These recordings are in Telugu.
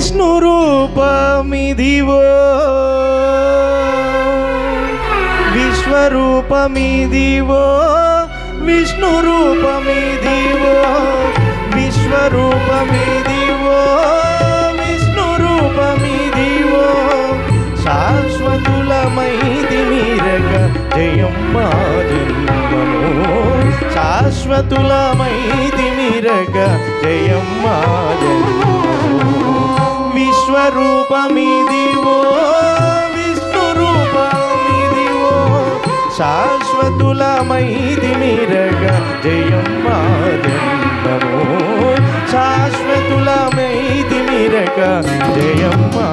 విష్ణు రూపమిదివో. విశ్వరూపమిదివో. విష్ణు రూపమిదివో. విశ్వరూపమిదివో. విష్ణు రూపమిదివో. శాశ్వతులమైది మీరగ జయం జన్మము. శాశ్వతులమైది మీరగ జయం మా విశ్వరూపమిదివో విష్ణు రూపమిదివో శాశ్వతులమైది మిరగ జయం మా శాశ్వతులమైది మిరగ జయం మా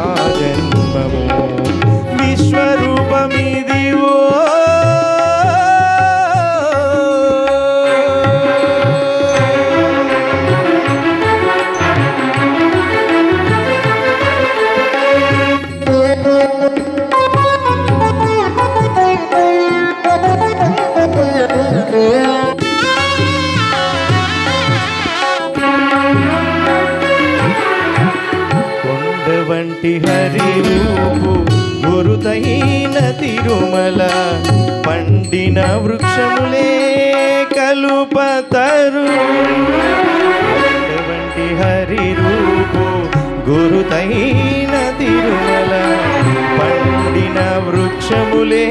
విశ్వరూపమిదివో వంటి హరి రూపు గురుతైన తిరుమల పండిన వృక్షములే కలుపతరు. వంటి హరి రూపు గురుతైన తిరుమల పండిన వృక్షములే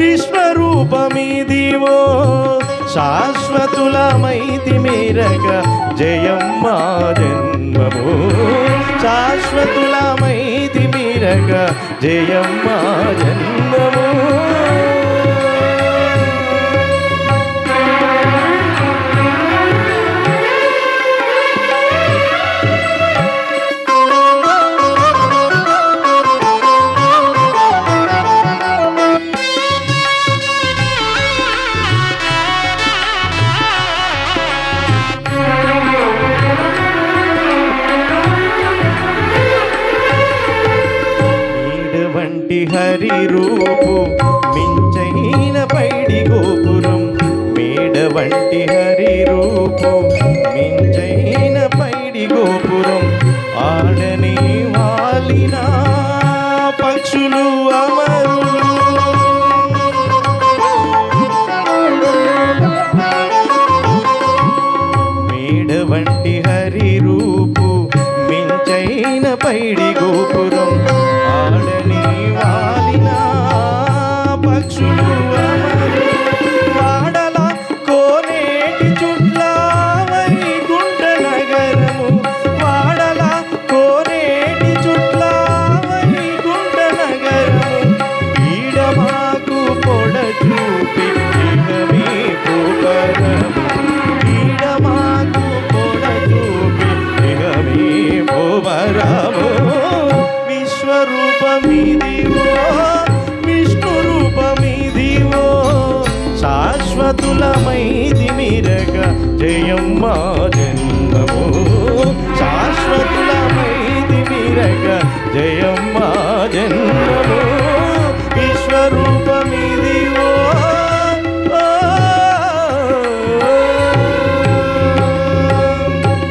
విశ్వరూపమిదివో శాశ్వతులమైతి మీరగ జయం మా జన్మము. శాశ్వతులమైతి మీరగ జయం మా జన్మ వంటి హరి రూపు మించైన పైడి గోపురం మేడ వంటి హరి రూపు.